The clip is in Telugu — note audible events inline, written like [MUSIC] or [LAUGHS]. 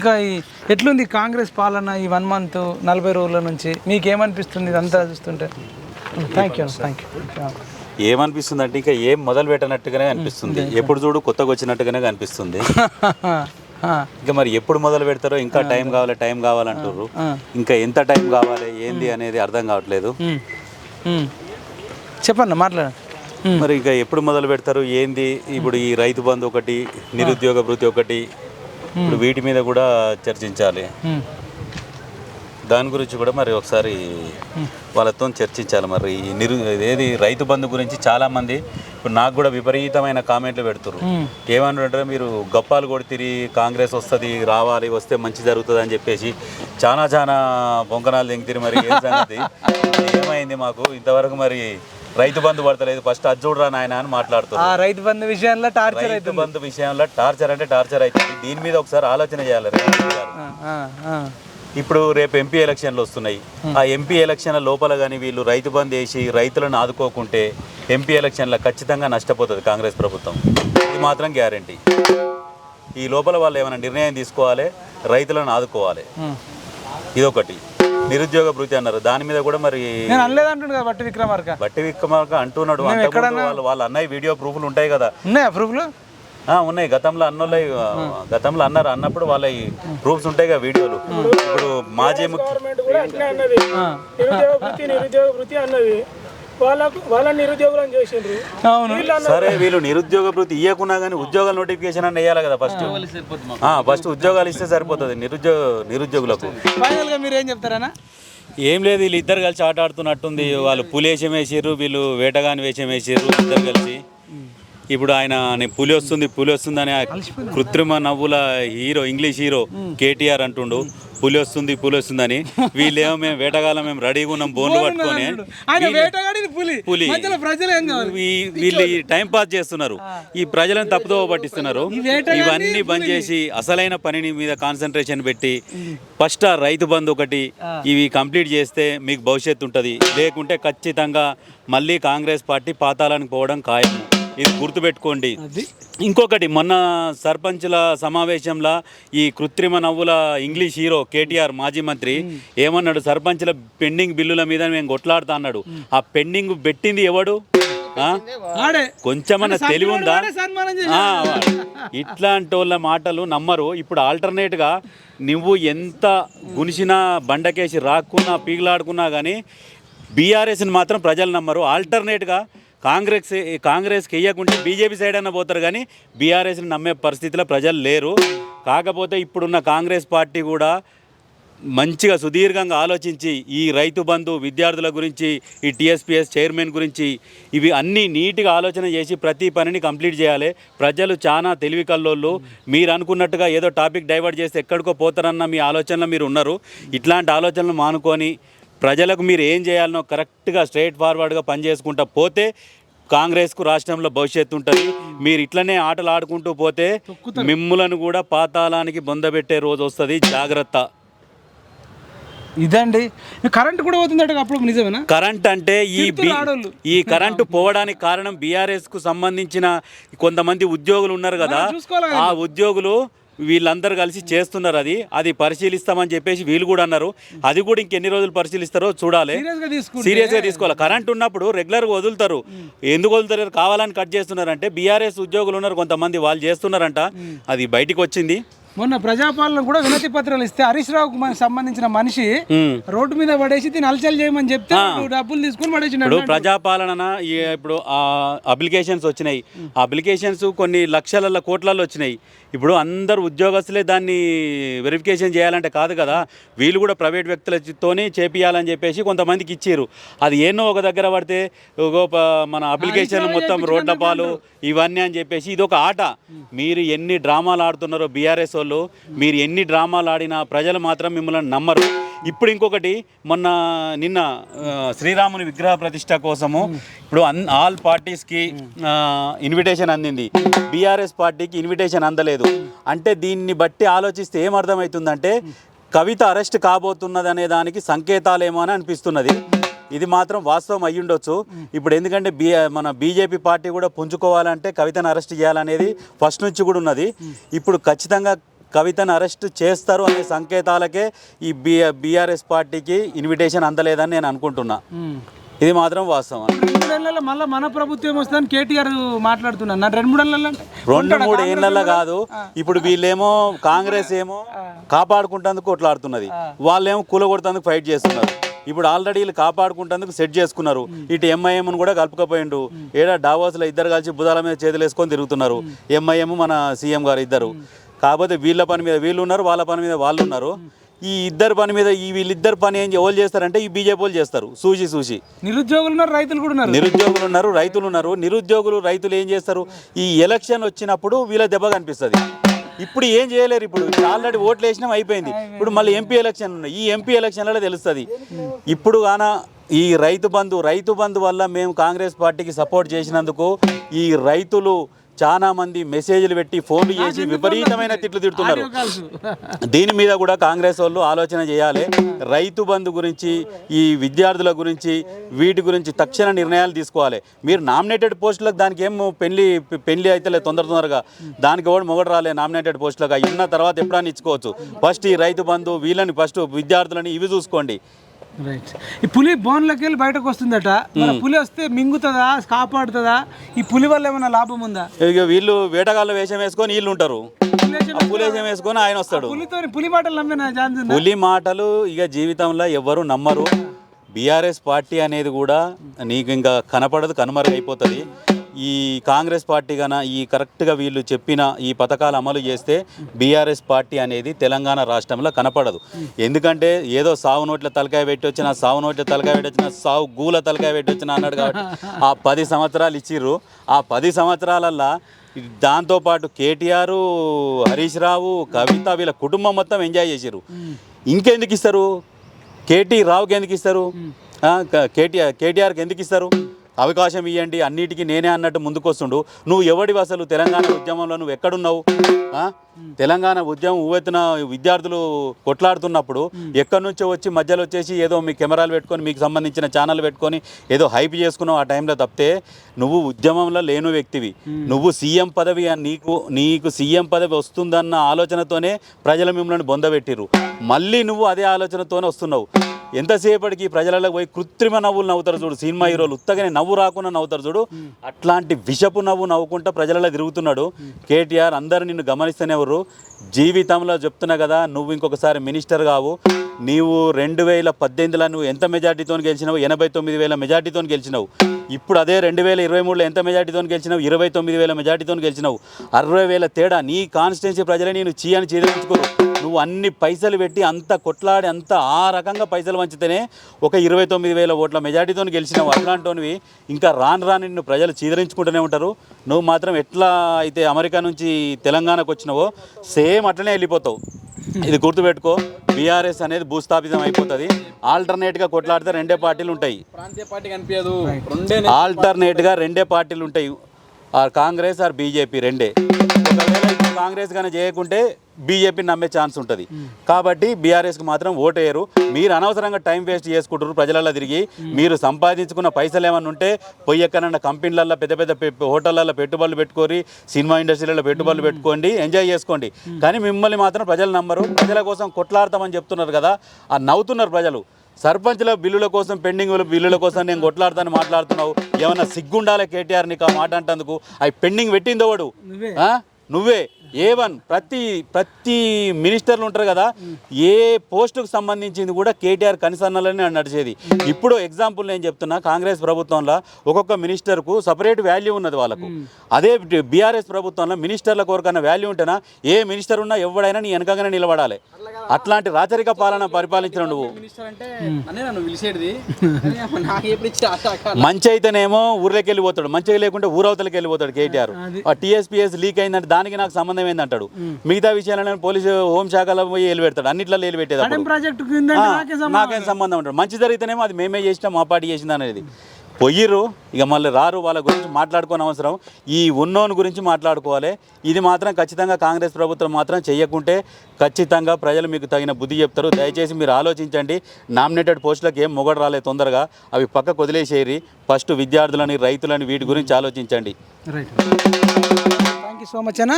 ఇంకా ఈ ఎట్లుంది కాంగ్రెస్ పాలన ఈ వన్ మంత్ నలభై రోజుల నుంచి? మీకు ఏమనిపిస్తుంది ఇదంతా చూస్తుంటే? థ్యాంక్ యూ థ్యాంక్ యూ ఏమనిపిస్తుంది అంటే ఇంకా ఏం మొదలు పెట్టనట్టుగానే అనిపిస్తుంది. ఎప్పుడు చూడు కొత్తగా వచ్చినట్టుగానే అనిపిస్తుంది. [LAUGHS] ఇంకా మరి ఎప్పుడు మొదలు పెడతారో ఇంకా టైం కావాలి టైం కావాలంటారు ఇంకా ఎంత టైం కావాలి ఏంది అనేది అర్థం కావట్లేదు. చెప్పన్న మాట్లాడండి మరి ఇంకా ఎప్పుడు మొదలు పెడతారు ఏంది? ఇప్పుడు ఈ రైతు బంధు ఒకటి నిరుద్యోగ భృతి ఒకటి ఇప్పుడు వీటి మీద కూడా చర్చించాలి. మ్మ్. దాని గురించి కూడా మరి ఒకసారి వాళ్ళతో చర్చించాలి మరి. ఈ నిరు ఏది రైతు బంధు గురించి చాలా మంది ఇప్పుడు నాకు కూడా విపరీతమైన కామెంట్లు పెడుతున్నారు ఏమన్నారంటే మీరు గప్పాలు కొడితిరి కాంగ్రెస్ వస్తుంది రావాలి వస్తే మంచి జరుగుతుంది అని చెప్పేసి చాలా చాలా బొంకనాలు దింగితిరి మరి ఏం సంగతి? ఏమైంది మాకు? ఇంతవరకు మరి రైతు బంధు పడతలేదు. ఫస్ట్ అది చూడరా నాయన అని మాట్లాడుతున్నారు. ఆ రైతు బంధు విషయంలో టార్చర్ రైతు బంధు విషయంలో టార్చర్ అంటే టార్చర్ అవుతుంది. దీని మీద ఒకసారి ఆలోచన చేయాలి రేవంత్ రెడ్డి గారు. ఆ, ఆ. ఇప్పుడు రేపు ఎంపీ ఎలక్షన్లు వస్తున్నాయి. ఆ ఎంపీ ఎలక్షన్ల లోపల కానీ వీళ్ళు రైతు బంద్ వేసి రైతులను ఆదుకోకుంటే ఎంపీ ఎలక్షన్ల ఖచ్చితంగా నష్టపోతుంది కాంగ్రెస్ ప్రభుత్వం. ఇది మాత్రం గ్యారంటీ. ఈ లోపల వాళ్ళు ఏమైనా నిర్ణయం తీసుకోవాలి? రైతులను ఆదుకోవాలి. ఇదొకటి. నిరుద్యోగ భృతి అన్నారు. దాని మీద కూడా మరి నేను అనలేదంటుండు కదా బట్టి విక్రమార్క. బట్టి విక్రమార్క అంటున్నాడు. వాళ్ళు వాళ్ళ అన్నయ్య వీడియో ప్రూఫ్లు ఉంటాయి కదా. ఉన్నాయా ప్రూఫ్లు? ఆ, ఉన్నాయి. గతంలో అన్నోళ్ళ గతంలో అన్నారు. అన్నప్పుడు వాళ్ళ ప్రూఫ్స్ ఉంటాయి కదా వీడియోలు. ఇప్పుడు మాజీ ముఖ్య సరే వీళ్ళు నిరుద్యోగ వృత్తి ఇవ్వకున్నా కానీ ఉద్యోగాల నోటిఫికేషన్ అని వేయాలి కదా ఫస్ట్ ఫస్ట్ ఉద్యోగాలు ఇస్తే సరిపోతుంది నిరుద్యోగ నిరుద్యోగులకు. ఫైనల్గా మీరు ఏం చెప్తారన్నా? ఏం లేదు వీళ్ళు ఇద్దరు కలిసి ఆట ఆడుతున్నట్టుంది. వాళ్ళు పులేశం వేసారు వీళ్ళు వేటగాని వేషం వేసారు ఇద్దరు కలిసి. ఇప్పుడు ఆయన పులి వస్తుంది పులి వస్తుంది అని కృత్రిమ నవ్వుల హీరో ఇంగ్లీష్ హీరో కేటీఆర్ అంటుండు పులి వస్తుంది పులి వస్తుందని. వీళ్ళేమో మేము వేటగాలం మేము రెడీగా ఉన్నాం బోన్లు పట్టుకొని. పులి. వీళ్ళు ఈ టైం పాస్ చేస్తున్నారు. ఈ ప్రజలను తప్పుదో పట్టిస్తున్నారు. ఇవన్నీ బంద్ చేసి అసలైన పనిని మీద కాన్సన్ట్రేషన్ పెట్టి ఫస్ట్ ఆ రైతు బంధు ఒకటి ఇవి కంప్లీట్ చేస్తే మీకు భవిష్యత్తు ఉంటుంది. లేకుంటే ఖచ్చితంగా మళ్ళీ కాంగ్రెస్ పార్టీ పాతాళానికి పోవడం ఖాయం ఇది గుర్తుపెట్టుకోండి. ఇంకొకటి మొన్న సర్పంచుల సమావేశంలో ఈ కృత్రిమ నవ్వుల ఇంగ్లీష్ హీరో కేటీఆర్ మాజీ మంత్రి ఏమన్నాడు? సర్పంచుల పెండింగ్ బిల్లుల మీద మేము కొట్లాడుతా అన్నాడు. ఆ పెండింగ్ పెట్టింది ఎవడు? కొంచెమన్నా తెలివి ఉందా? ఇట్లాంటి వాళ్ళ మాటలు నమ్మరు. ఇప్పుడు ఆల్టర్నేట్గా నువ్వు ఎంత గునిసినా బండకేసి రాక్కున్నా పీగలాడుకున్నా కానీ బీఆర్ఎస్ని మాత్రం ప్రజలు నమ్మరు. ఆల్టర్నేట్గా కాంగ్రెస్ కాంగ్రెస్కి వేయకుంటే బీజేపీ సైడ్ అన్న పోతారు కానీ బీఆర్ఎస్ని నమ్మే పరిస్థితిలో ప్రజలు లేరు. కాకపోతే ఇప్పుడున్న కాంగ్రెస్ పార్టీ కూడా మంచిగా సుదీర్ఘంగా ఆలోచించి ఈ రైతు బంధు విద్యార్థుల గురించి ఈ టీఎస్పీఎస్ చైర్మన్ గురించి ఇవి అన్నీ నీట్గా ఆలోచన చేసి ప్రతి పనిని కంప్లీట్ చేయాలి. ప్రజలు చాలా తెలివి కల్లోళ్ళు మీరు అనుకున్నట్టుగా ఏదో టాపిక్ డైవర్ట్ చేస్తే ఎక్కడికో పోతారన్న మీ ఆలోచనలో మీరు ఉన్నారు. ఇట్లాంటి ఆలోచనలు మానుకొని ప్రజలకు మీరు ఏం చేయాలనో కరెక్ట్గా స్ట్రైట్ ఫార్వర్డ్గా పనిచేసుకుంటా పోతే కాంగ్రెస్కు రాష్ట్రంలో భవిష్యత్తు ఉంటుంది. మీరు ఇట్లనే ఆటలు ఆడుకుంటూ పోతే మిమ్ములను కూడా పాతాళానికి బొందబెట్టే రోజు వస్తుంది. జాగ్రత్త. ఇదండి. కరెంట్ కూడా పోతుందట అప్పుడు నిజమేనా? కరెంట్ అంటే ఈ. ఈ కరెంటు పోవడానికి కారణం బీఆర్ఎస్కు సంబంధించిన కొంతమంది ఉద్యోగులు ఉన్నారు కదా. ఆ ఉద్యోగులు వీళ్ళందరూ కలిసి చేస్తున్నారు అది. అది పరిశీలిస్తామని చెప్పేసి వీళ్ళు కూడా అన్నారు. అది కూడా ఇంకెన్ని రోజులు పరిశీలిస్తారో చూడాలి. సీరియస్గా తీసుకుంటే సీరియస్గా తీసుకోవాలి. కరెంట్ ఉన్నప్పుడు రెగ్యులర్గా వదులుతారు ఎందుకు వదులుతారు కావాలని కట్ చేస్తున్నారంటే బీఆర్ఎస్ ఉద్యోగులు ఉన్నారు కొంతమంది. వాళ్ళు చేస్తున్నారంట. అది బయటికి వచ్చింది. మొన్న ప్రజాపాలన కూడా వినతి పత్రాలు ఇస్తే హరీష్ రావుకు సంబంధించిన మనిషి. రోడ్డు మీద పడేసి దీన్ని హల్చల్ చేయమని చెప్తే డబ్బులు తీసుకొని పడేసిండు ఇప్పుడు ప్రజాపాలన ఇప్పుడు ఆ అప్లికేషన్స్ వచ్చినాయి. ఆ అప్లికేషన్స్ కొన్ని లక్షల కోట్లలో వచ్చినాయి. ఇప్పుడు అందరు ఉద్యోగస్తులే దాన్ని వెరిఫికేషన్ చేయాలంటే కాదు కదా. వీళ్ళు కూడా ప్రైవేట్ వ్యక్తులతోనే చేపియాలని చెప్పేసి కొంతమందికి ఇచ్చారు అది ఏనో ఒక దగ్గర పడితే మన అప్లికేషన్ మొత్తం రోడ్ల పాలు ఇవన్నీ అని చెప్పేసి ఇది ఒక ఆట. మీరు ఎన్ని డ్రామాలు ఆడుతున్నారో బీఆర్ఎస్ వాళ్ళు మీరు ఎన్ని డ్రామాలు ఆడినా ప్రజలు మాత్రం మిమ్మల్ని నమ్మరు. ఇప్పుడు ఇంకొకటి మొన్న నిన్న శ్రీరాముని విగ్రహ ప్రతిష్ట కోసము ఇప్పుడు అన్ ఆల్ పార్టీస్కి ఇన్విటేషన్ అందింది. బీఆర్ఎస్ పార్టీకి ఇన్విటేషన్ అందలేదు. అంటే దీన్ని బట్టి ఆలోచిస్తే ఏం అర్థమవుతుందంటే కవిత అరెస్ట్ కాబోతున్నది అనే దానికి సంకేతాలేమో అని అనిపిస్తున్నది. ఇది మాత్రం వాస్తవం అయ్యుండొచ్చు ఇప్పుడు ఎందుకంటే బీ మన బీజేపీ పార్టీ కూడా పుంజుకోవాలంటే కవితను అరెస్ట్ చేయాలనేది ఫస్ట్ నుంచి కూడా ఉన్నది. ఇప్పుడు ఖచ్చితంగా కవితను అరెస్ట్ చేస్తారు అనే సంకేతాలకే ఈ బి బీఆర్ఎస్ పార్టీకి ఇన్విటేషన్ అందలేదని నేను అనుకుంటున్నా. ఇది మాత్రం వాస్తవం. రెండు మూడేళ్ళలో మళ్ళీ మన ప్రభుత్వం వస్తుందని కేటీఆర్ మాట్లాడుతున్నాను రెండు రెండు మూడు ఏళ్ళల్లో కాదు. ఇప్పుడు వీళ్ళేమో కాంగ్రెస్ ఏమో కాపాడుకుంటేందుకు కొట్లాడుతున్నది. వాళ్ళేమో కూలగొడుతందుకు ఫైట్ చేస్తున్నారు. ఇప్పుడు ఆల్రెడీ వీళ్ళు కాపాడుకుంటేందుకు సెట్ చేసుకున్నారు. ఇటు ఎంఐఎం కూడా కలుపుకపోయిండు. ఏడా డావోస్లో ఇద్దరు కలిసి బుధాల మీద చేతులు వేసుకొని తిరుగుతున్నారు ఎంఐఎం మన సీఎం గారు ఇద్దరు. కాకపోతే వీళ్ళ పని మీద వీళ్ళు ఉన్నారు వాళ్ళ పని మీద వాళ్ళు ఉన్నారు ఈ ఇద్దరు పని మీద ఈ వీళ్ళిద్దరు పని ఏం ఎవరు చేస్తారంటే ఈ బీజేపీ వాళ్ళు చేస్తారు సూచి సూచి. నిరుద్యోగులు ఉన్నారు రైతులు కూడా ఉన్నారు. నిరుద్యోగులు ఉన్నారు రైతులు ఉన్నారు. నిరుద్యోగులు రైతులు ఏం చేస్తారు? ఈ ఎలక్షన్ వచ్చినప్పుడు వీళ్ళ దెబ్బ కనిపిస్తుంది. ఇప్పుడు ఏం చేయలేరు ఇప్పుడు ఆల్రెడీ ఓట్లు వేసినాం అయిపోయింది. ఇప్పుడు మళ్ళీ ఎంపీ ఎలక్షన్ ఉన్నాయి. ఈ ఎంపీ ఎలక్షన్లలో తెలుస్తుంది. ఇప్పుడు గాన ఈ రైతు బంధు రైతు బంధు వల్ల మేము కాంగ్రెస్ పార్టీకి సపోర్ట్ చేసినందుకు ఈ రైతులు చాలా మంది మెసేజ్లు పెట్టి ఫోన్లు చేసి విపరీతమైన తిట్లు తిడుతున్నారు. దీని మీద కూడా కాంగ్రెస్ వాళ్ళు ఆలోచన చేయాలి. రైతు బంధు గురించి ఈ విద్యార్థుల గురించి వీటి గురించి తక్షణ నిర్ణయాలు తీసుకోవాలి. మీరు నామినేటెడ్ పోస్టులకు దానికి ఏం పెళ్ళి పెళ్ళి అయితే తొందర తొందరగా. దానికి కూడా మొగడు రాలే నామినేటెడ్ పోస్టులకు. ఉన్న తర్వాత ఎప్పుడైనా ఇచ్చుకోవచ్చు. ఫస్ట్ ఈ రైతు బంధు వీళ్ళని ఫస్ట్ విద్యార్థులని ఇవి చూసుకోండి. రైట్ ఈ పులి బోన్లోకి వెళ్ళి బయటకు వస్తుందట. మరి పులి వస్తే మింగుతుందా కాపాడుతుందా? ఈ పులి వల్ల ఏమైనా లాభం ఉందా? ఇక వీళ్ళు వేటగాళ్ళ వేషం వేసుకొని వీళ్ళు ఉంటారు. ఆ పులేషం వేసుకొని ఆయన వస్తాడు. పులితో పులి మాటలు నమ్మిన పులి మాటలు ఇక జీవితంలో ఎవ్వరు నమ్మరు. బీఆర్ఎస్ పార్టీ అనేది కూడా నీకు ఇంకా కనపడదు కనుమరుగైపోతుంది. ఈ కాంగ్రెస్ పార్టీ కన ఈ కరెక్ట్గా వీళ్ళు చెప్పిన ఈ పథకాలు అమలు చేస్తే బీఆర్ఎస్ పార్టీ అనేది తెలంగాణ రాష్ట్రంలో కనపడదు. ఎందుకంటే ఏదో సావు నోట్ల తలకాయ పెట్టి వచ్చిన సావు నోట్ల తలకాయ పెట్టి వచ్చిన సావు గూల తలకాయ పెట్టి వచ్చిన అన్నాడు కాబట్టి ఆ పది సంవత్సరాలు ఇచ్చిర్రు. ఆ పది సంవత్సరాలల్లా దాంతోపాటు కేటీఆర్ హరీష్ రావు కవిత వీళ్ళ కుటుంబం మొత్తం ఎంజాయ్ చేసిర్రు. ఇంకెందుకు ఇస్తారు కేటీ రావుకి ఎందుకు ఇస్తారు కేటీఆర్ కేటీఆర్కి ఎందుకు ఇస్తారు అవకాశం ఇవ్వండి అన్నిటికీ నేనే అన్నట్టు ముందుకొస్తుండు. నువ్వు ఎవడివి అసలు? తెలంగాణ ఉద్యమంలో నువ్వు ఎక్కడున్నావు? తెలంగాణ ఉద్యమం ఊవెత్తిన విద్యార్థులు కొట్లాడుతున్నప్పుడు ఎక్కడి నుంచో వచ్చి మధ్యలో వచ్చేసి ఏదో మీ కెమెరాలు పెట్టుకొని మీకు సంబంధించిన ఛానల్ పెట్టుకొని ఏదో హైప్ చేసుకున్నావు ఆ టైంలో తప్పితే నువ్వు ఉద్యమంలో లేను వ్యక్తివి. నువ్వు సీఎం పదవి అని నీకు నీకు సీఎం పదవి వస్తుందన్న ఆలోచనతోనే ప్రజలు మిమ్మల్ని బొందబెట్టిరు మళ్ళీ నువ్వు అదే ఆలోచనతోనే వస్తున్నావు. ఎంతసేపటికి ప్రజలలో పోయి కృత్రిమ నవ్వులు నవ్వుతారు చూడు సినిమా హీరోలు ఉత్తగానే నవ్వు రాకుండా నవ్వుతారు చూడు. అట్లాంటి విషపు నవ్వు నవ్వుకుంటా ప్రజలలో తిరుగుతున్నాడు. కేటీఆర్ అందరు నిన్ను గమనిస్తూనే ఎవరు జీవితంలో చెప్తున్నా కదా నువ్వు ఇంకొకసారి మినిస్టర్ కావు. నీవు రెండు వేల పద్దెనిమిదిలో నువ్వు ఎంత మెజార్టీతో గెలిచినావు? ఎనభై తొమ్మిది వేల మెజార్టీతో గెలిచినావు. ఇప్పుడు అదే రెండు వేల ఇరవై మూడులో ఎంత మెజార్టీతో గెలిచినావు? ఇరవై తొమ్మిది వేల మెజార్టీతో గెలిచినావు. అరవై వేల తేడా నీ కాన్స్టిట్యున్సీ ప్రజలే నేను చీ అని చీదరించుకోరు నువ్వు అన్ని పైసలు పెట్టి అంత కొట్లాడి అంత ఆ రకంగా పైసలు వంచితేనే ఒక ఇరవై తొమ్మిది వేల ఓట్ల మెజార్టీతో గెలిచినావు. అట్లాంటివి ఇంకా రాను రాను నిన్ను ప్రజలు చీదరించుకుంటూనే ఉంటారు. నువ్వు మాత్రం ఎట్లా అయితే అమెరికా నుంచి తెలంగాణకు వచ్చినావో సేమ్ అట్లనే వెళ్ళిపోతావు. ఇది గుర్తుపెట్టుకో బీఆర్ఎస్ అనేది భూస్థాపితం అయిపోతుంది. ఆల్టర్నేట్గా కొట్లాడితే రెండే పార్టీలు ఉంటాయి. ప్రాంతీయ పార్టీ కనిపించదు. రెండే ఆల్టర్నేట్గా రెండే పార్టీలు ఉంటాయి. ఆర్ కాంగ్రెస్ ఆర్ బీజేపీ రెండే. ఒకవేళ కాంగ్రెస్ కానీ చేయకుంటే బీజేపీ నమ్మే ఛాన్స్ ఉంటుంది. కాబట్టి బీఆర్ఎస్కి మాత్రం ఓటేయరు. మీరు అనవసరంగా టైం వేస్ట్ చేసుకుంటారు ప్రజలలో తిరిగి. మీరు సంపాదించుకున్న పైసలు ఏమన్నా ఉంటే పోయి ఎక్కడన్నా కంపెనీలలో పెద్ద పెద్ద హోటళ్ళల్లో పెట్టుబడులు పెట్టుకోరి సినిమా ఇండస్ట్రీలలో పెట్టుబడులు పెట్టుకోండి ఎంజాయ్ చేసుకోండి. కానీ మిమ్మల్ని మాత్రం ప్రజలు నమ్మరు. ప్రజల కోసం కొట్లాడతామని చెప్తున్నారు కదా. ఆ నవ్వుతున్నారు ప్రజలు. సర్పంచ్ల బిల్లుల కోసం పెండింగ్ బిల్లుల కోసం నేను కొట్లాడతాను మాట్లాడుతున్నావు. ఏమన్నా సిగ్గుండాలి కేటీఆర్ నీకు ఆ మాట అంటందుకు? అవి పెండింగ్ పెట్టిందో వాడు? నువ్వే. ఏ వన్ ప్రతి ప్రతి మినిస్టర్లు ఉంటారు కదా ఏ పోస్టుకు సంబంధించింది కూడా కేటీఆర్ కనిసన్నలనే నడిచేది. ఇప్పుడు ఎగ్జాంపుల్ నేను చెప్తున్నా కాంగ్రెస్ ప్రభుత్వంలో ఒక్కొక్క మినిస్టర్కు సపరేట్ వాల్యూ ఉన్నది వాళ్ళకు. అదే బీఆర్ఎస్ ప్రభుత్వంలో మినిస్టర్ల కొరకన్నా వాల్యూ ఉంటేనా ఏ మినిస్టర్ ఉన్నా ఎవడైనా నీ వెనకగానే నిలబడాలి. అట్లాంటి రాచరిక పాలన పరిపాలించిన నువ్వు. మంచి అయితేనేమో ఊర్లోకి వెళ్ళిపోతాడు మంచిగా లేకుంటే ఊరవతలకి వెళ్ళిపోతాడు కేటీఆర్ ఆ టీఎస్పీఎస్ లీక్ అయిందంటే దానికి నాకు సంబంధం ఏందంటాడు? మిగతా విషయాలను పోలీసు హోంశాఖలో పోయి వెళ్ళి పెడతాడు. అన్నిట్లో వెళ్ళి పెట్టేది అడెం అప్పుడు. ప్రాజెక్టు కింద ఆ, నాకే సంబంధం ఉంటాడు మంచి జరిగితేనేమో అది మేమే చేసినాం మా పార్టీ చేసింది అనేది. పొయ్యిర్రు ఇక మళ్ళీ రారు వాళ్ళ గురించి మాట్లాడుకోని అవసరం. ఈ ఉన్నోని గురించి మాట్లాడుకోవాలి. ఇది మాత్రం ఖచ్చితంగా కాంగ్రెస్ ప్రభుత్వం మాత్రం చెయ్యకుంటే ఖచ్చితంగా ప్రజలు మీకు తగిన బుద్ధి చెప్తారు. దయచేసి మీరు ఆలోచించండి. నామినేటెడ్ పోస్టులకు ఏం మొగడు రాలే తొందరగా. అవి పక్కకు వదిలేసేయరి ఫస్ట్ విద్యార్థులని రైతులని వీటి గురించి ఆలోచించండి. Right. Thank you so much అన్న.